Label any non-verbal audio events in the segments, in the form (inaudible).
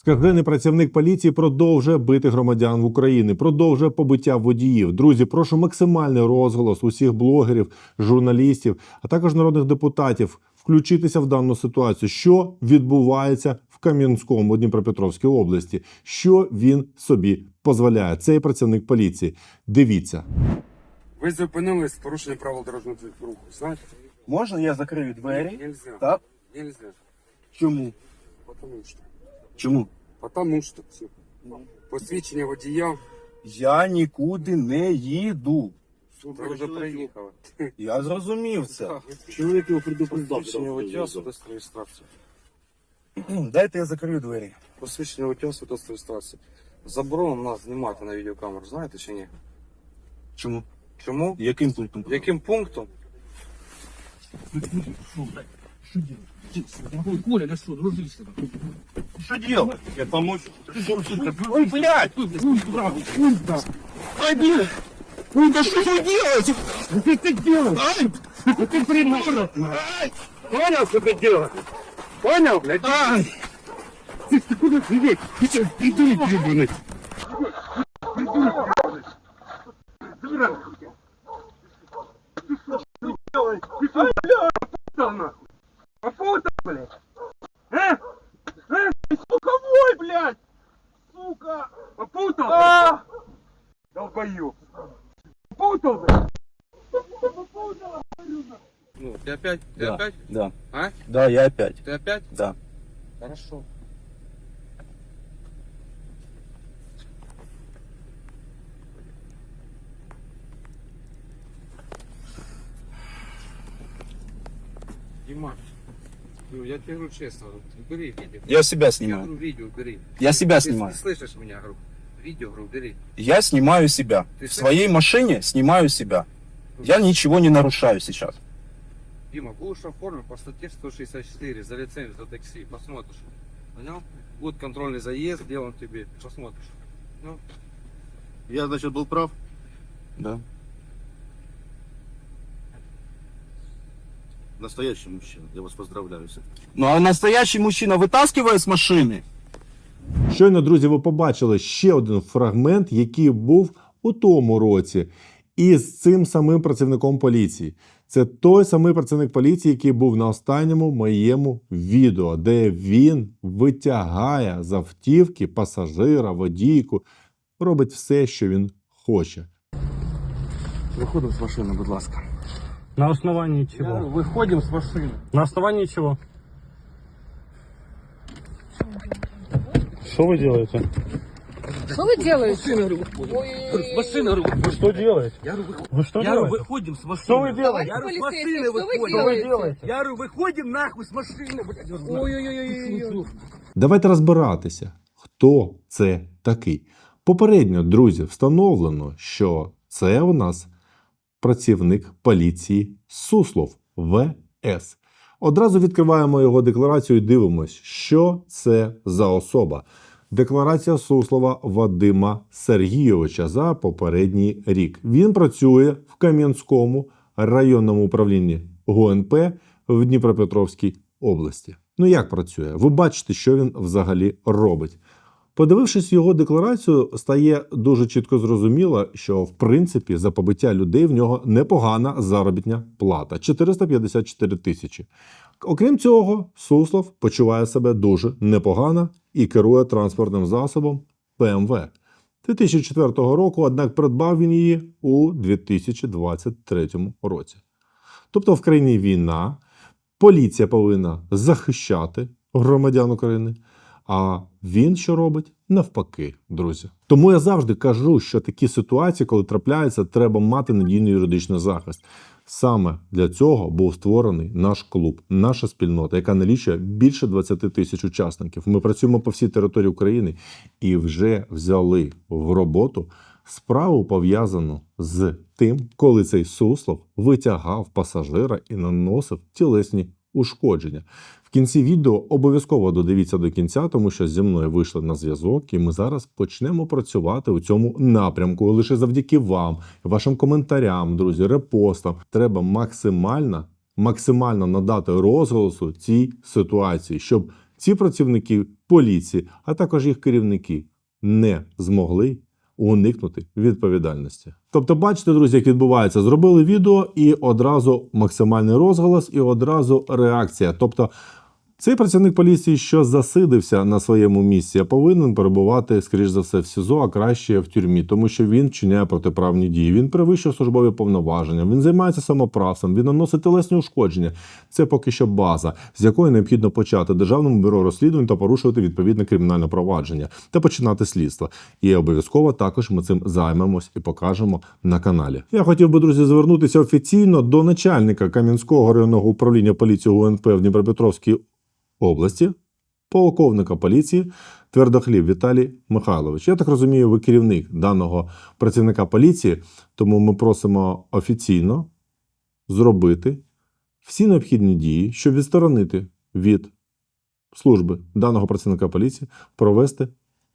Скажений працівник поліції продовжує бити громадян в Україні, продовжує побиття водіїв. Друзі, прошу максимальний розголос усіх блогерів, журналістів, а також народних депутатів включитися в дану ситуацію. Що відбувається в Кам'янському Дніпропетровській області? Що він собі дозволяє? Цей працівник поліції. Дивіться. Ви зупинились з порушенням правил дорожнього руху. Знаєте? Можна я закрию двері? Нельзя. Так? Нельзя. Чому? Потому что. Чому? Потому что. Все. Посвідчення водія. Я нікуди не їду. Ви вже приїхали. Я зрозумів це. Чоловік його предупреждав. Посвідчення водія, свідоцтво реєстрації. (clears throat) Дайте я закрию двері. Посвідчення водія, свідоцтво реєстрації. Заборонено нас знімати на відеокамеру, знаєте чи ні? Чому? Чому? Яким пунктом? Яким пунктом? (laughs) Что делать? Коля, да что, дружище Что делать? Я помочь. Ой, блядь! Ой, брат! Ой, брат! Ой, блядь! Ой, да что ты делаешь? Что ты делаешь? Ай! Ты придурок! Ай! Понял, что ты делаешь? Понял, блядь? Ай! Ты куда ты ведь? Ты что, придурок, блядь? Да, я опять. Ты опять? Да. Хорошо. Дима, ну, я тебе говорю честно, вот, бери видео. Я себя Я снимаю. говорю, видео бери. Я себя Ты снимаю. не слышишь меня, говорю. Видео, говорю, бери. Я снимаю себя. Ты В своей машине снимаю себя. Я ничего не нарушаю сейчас. Дима, будешь оформлен по статье 164 за лицензию за такси. Посмотришь. Понял? Будет контрольный заезд, сделан тебе. Посмотришь. Ну, Я, значит, был прав. Да. Настоящий мужчина. Я вас поздравляю с этим. Ну а настоящий мужчина вытаскивает с машины. Щойно, друзі, ви побачили ще один фрагмент, який був у тому році, із цим самим працівником поліції. Це той самий працівник поліції, який був на останньому моєму відео, де він витягає з автівки пасажира, водійку, робить все, що він хоче. Виходимо з машини, будь ласка. На основании чего? Виходимо з машини. На основании чего? Что вы делаете? Что вы делаете? С машины, Вы что делаете? Я говорю, Вы что я говорю, делаете? выходим с машины. Что вы делаете? Я говорю, с Полицейский, машины что вы выходим. Что вы делаете? делаете? Я говорю, выходим нахуй с машины, блядь. Ой-ой-ой-ой-ой. Давайте розбиратися, хто це такий. Попередньо, друзі, встановлено, що це у нас працівник поліції Суслов ВС. Одразу відкриваємо його декларацію і дивимось, що це за особа. Декларація Суслова Вадима Сергійовича за попередній рік. Він працює в Кам'янському районному управлінні ГУНП в Дніпропетровській області. Ну як працює? Ви бачите, що він взагалі робить. Подивившись його декларацію, стає дуже чітко зрозуміло, що в принципі за побиття людей в нього непогана заробітня плата 454 тисячі. Окрім цього, Суслов почуває себе дуже непогано і керує транспортним засобом ПМВ. 2004 року, однак придбав він її у 2023 році. Тобто в країні війна, поліція повинна захищати громадян України. А він що робить? Навпаки, друзі. Тому я завжди кажу, що такі ситуації, коли трапляються, треба мати надійний юридичний захист. Саме для цього був створений наш клуб, наша спільнота, яка налічує більше 20 тисяч учасників. Ми працюємо по всій території України і вже взяли в роботу справу пов'язану з тим, коли цей суслов витягав пасажира і наносив тілесні ушкодження. В кінці відео обов'язково додивіться до кінця, тому що зі мною вийшли на зв'язок, і ми зараз почнемо працювати у цьому напрямку. Лише завдяки вам, вашим коментарям, друзі, репостам, треба максимально, максимально надати розголосу цій ситуації, щоб ці працівники поліції, а також їх керівники, не змогли уникнути відповідальності. Тобто, бачите, друзі, як відбувається, зробили відео і одразу максимальний розголос, і одразу реакція. Тобто, цей працівник поліції, що засидився на своєму місці, повинен перебувати, скоріш за все, в СІЗО, а краще в тюрмі, тому що він вчиняє протиправні дії. Він перевищив службові повноваження, він займається самоправством, він наносить телесні ушкодження. Це поки що база, з якої необхідно почати державному бюро розслідувань та порушувати відповідне кримінальне провадження та починати слідство. І обов'язково також ми цим займемось і покажемо на каналі. Я хотів би, друзі, звернутися офіційно до начальника Кам'янського районного управління поліції УНП в Дніпропетровській області, полковника поліції Твердохліб Віталій Михайлович. Я так розумію, ви керівник даного працівника поліції, тому ми просимо офіційно зробити всі необхідні дії, щоб відсторонити від служби даного працівника поліції, провести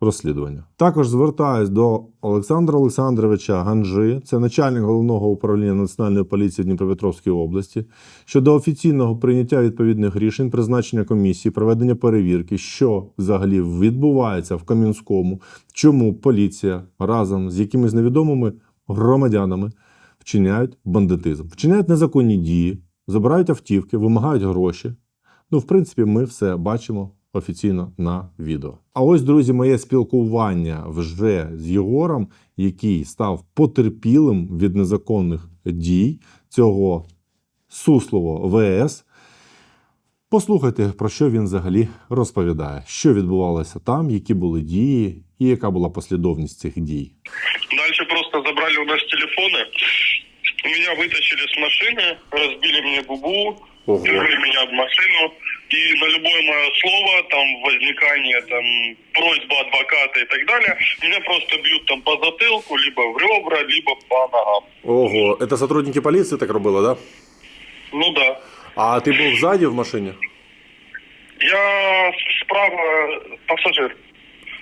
розслідування. Також звертаюсь до Олександра Олександровича Ганжи, це начальник головного управління Національної поліції Дніпропетровської області, щодо офіційного прийняття відповідних рішень, призначення комісії, проведення перевірки, що взагалі відбувається в Кам'янському, чому поліція разом з якимись невідомими громадянами вчиняють бандитизм, вчиняють незаконні дії, забирають автівки, вимагають гроші. Ну, в принципі, ми все бачимо офіційно на відео. А ось, друзі, моє спілкування вже з Єгором, який став потерпілим від незаконних дій цього суслово ВС. Послухайте, про що він взагалі розповідає, що відбувалося там, які були дії і яка була послідовність цих дій. Дальше просто забрали у нас телефоны. Меня вытащили с машины, разбили мне губу, вернули меня в машину. И на любое мое слово, там, возникание, там, просьба адвоката и так далее, меня просто бьют там по затылку, либо в ребра, либо по ногам. Ого, це сотрудники поліції так робили, да? Ну да. А ти був ззаді в машині? Я справа пассажир.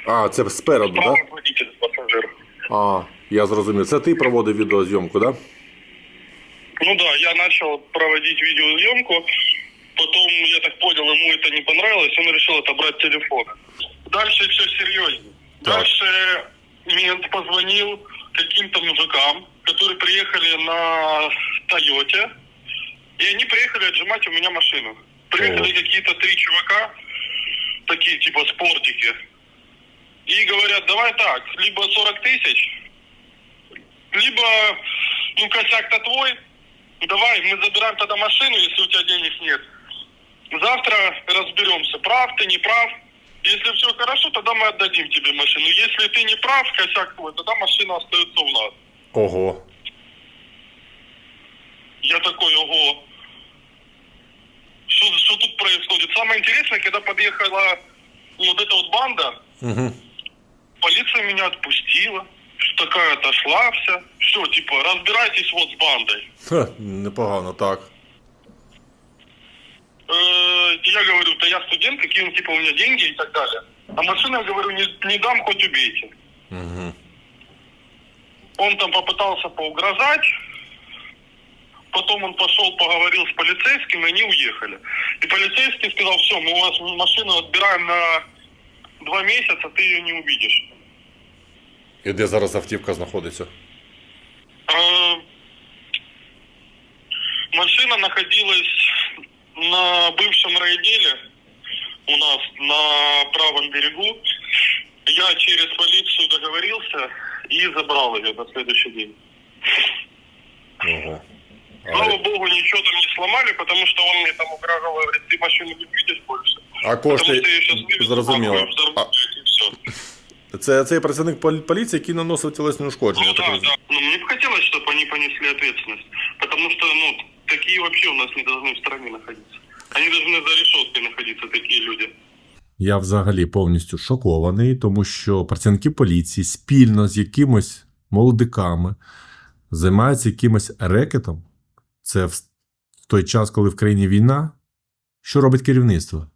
А, це спереду, Справа водитель пассажир. А, я зрозумів. Це ти проводив відеозйомку, да? Ну да, я начал проводить видеозъемку, потом, я так понял, ему это не понравилось, он решил отобрать телефон. Дальше все серьезнее. Так. Дальше мент позвонил каким-то мужикам, которые приехали на Тойоте, и они приехали отжимать у меня машину. Приехали какие-то три чувака, такие типа спортики, и говорят, давай так, либо 40 тысяч, либо, ну, косяк-то твой, давай, мы забираем тогда машину, если у тебя денег нет. Завтра разберемся, прав ты, не прав. Если все хорошо, тогда мы отдадим тебе машину. Если ты не прав, косяк твой, тогда машина остается у нас. Ого. Я такой, ого. Что, что тут происходит? Самое интересное, когда подъехала вот эта вот банда, Угу. полиция меня отпустила. Что такая отошла вся. Все, типа, разбирайтесь вот с бандой. Ха, непогано, так. Э, я говорю, да я студент, какие ну, типа у меня деньги и так далее. А машину, я говорю, не, не дам, хоть убейте. Угу. Он там попытался поугрожать, потом он пошел, поговорил с полицейским, и они уехали. И полицейский сказал, все, мы у вас машину отбираем на два месяца, ты ее не увидишь. І де зараз автівка знаходиться? Э, Машина находилась на бывшем райделе у нас на правом берегу. Я через полицию договорился и забрал ее на следующий день. Ого. Слава богу, ничего там не сломали, потому что он мне там угрожал, говорит, ты машину не видишь больше. А Потому кошти что я сейчас вывезу, зрозуміло. нахуй, взорву, А, блядь, и все. це цей працівник полі- поліції, який наносив тілесні ушкодження. Ну я так да, розумію. да. Ну, мне бы хотелось, чтобы они понесли ответственность. Потому что, ну, такие вообще у нас не должны в стране находиться. Они должны за решеткой находиться, такие люди. Я взагалі повністю шокований, тому що працівники поліції спільно з якимось молодиками займаються якимось рекетом. Це в той час, коли в країні війна. Що робить керівництво?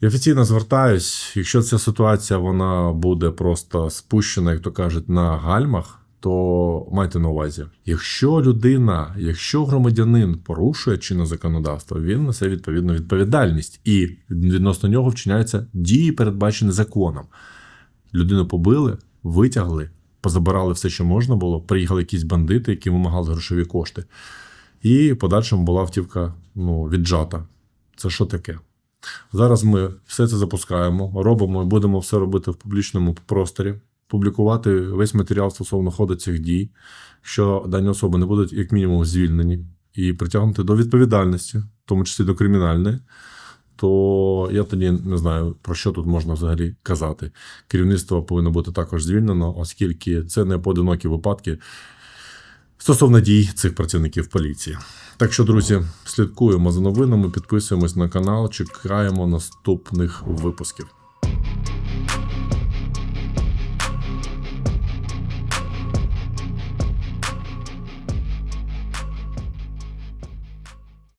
Я офіційно звертаюсь, якщо ця ситуація вона буде просто спущена, як то кажуть, на гальмах, то майте на увазі, якщо людина, якщо громадянин порушує чинне законодавство, він несе відповідну відповідальність, і відносно нього вчиняються дії, передбачені законом. Людину побили, витягли, позабирали все, що можна було. Приїхали якісь бандити, які вимагали грошові кошти. І подальшому була автівка ну, віджата. Це що таке? Зараз ми все це запускаємо, робимо і будемо все робити в публічному просторі, публікувати весь матеріал стосовно ходу цих дій, що дані особи не будуть, як мінімум, звільнені і притягнути до відповідальності, в тому числі до кримінальної. То я тоді не знаю, про що тут можна взагалі казати. Керівництво повинно бути також звільнено, оскільки це не поодинокі випадки стосовно дій цих працівників поліції. Так що, друзі, слідкуємо за новинами, підписуємось на канал, чекаємо наступних випусків.